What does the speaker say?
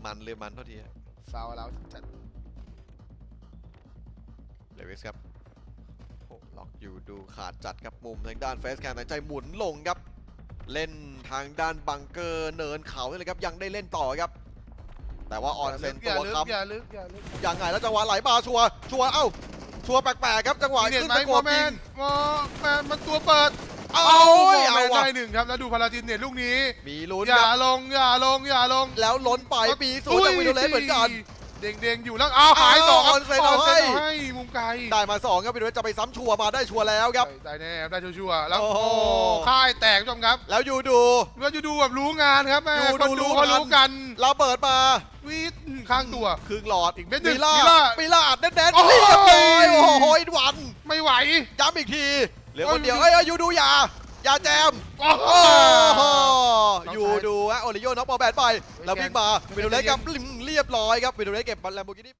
มมันลืมมันเท่าทีฮะฟาวแล้วจัดเลวิสครับโอ้ล็อกอยู่ดูขาดจัดครับมุมทางด้านเฟสแคนตัดใจหมุนลงครับ เล่นทางด้านบังเกอร์เนินเขานี่เลยครับยังได้เล่นต่อครับ แต่ว่าออนเซนอย่าตัวลึกค้ำอย่าลึกอย่าลึกยังไงแล้วจังหวะไหลมาชัวร์ชัวร์เอ้าชัวร์แปลกๆครับจังหวะมีเน็ตขึ้นไหมตะโกวอนแมยินงวอแมนมันตัวเปิด เอาเอาเว้ยวอแมเอานว่ะ ได้หนึ่งครับแล้วดูพาราจินเน็ตลูกนี้ มีลุ้นอย่าครับลงอย่าลงอย่าลงแล้วล้นไปปีศูนย์จากวินโดเลสเหมือนกัน เด้งเด้งๆอยู่แล้วอ้าวหายสองครับออนเซ็นเอาให้นให้มุมไกลได้มาสองครับวินโดเลสจะไปซ้ำชัวร์มาได้ชัวร์แล้วครับ ได้แน่ครับได้ชัวร์ๆแล้วโอ้โอ้โห ค่ายแตกผู้ชมครับแล้วยูดูก็จะดูแบบรู้งานครับแม่อยู่คนดูดูรู้เขากันรู้กันเราเปิดมาวีดข้างตัว ครึ่งหลอดอีกเม็ดหนึ่งปีล่าปีล่าปีล่าอัดแน่นๆโอ้โห เรียบร้อยโอ้โหอินวันไม่ไหว ย้ำอีกที เหลือโอ้คยนเดียวเอ้ยเอ้ยยูดูอย่าอย่าแจม โอ้โหโอ้โหน้องชายยูดูฮะโอริโยน็อกบอลแบนไป แล้ววิ่งมาไม่วินโดได้เลสกับเรียบร้อยครับวินโดเลสเก็บแลมโบกินี่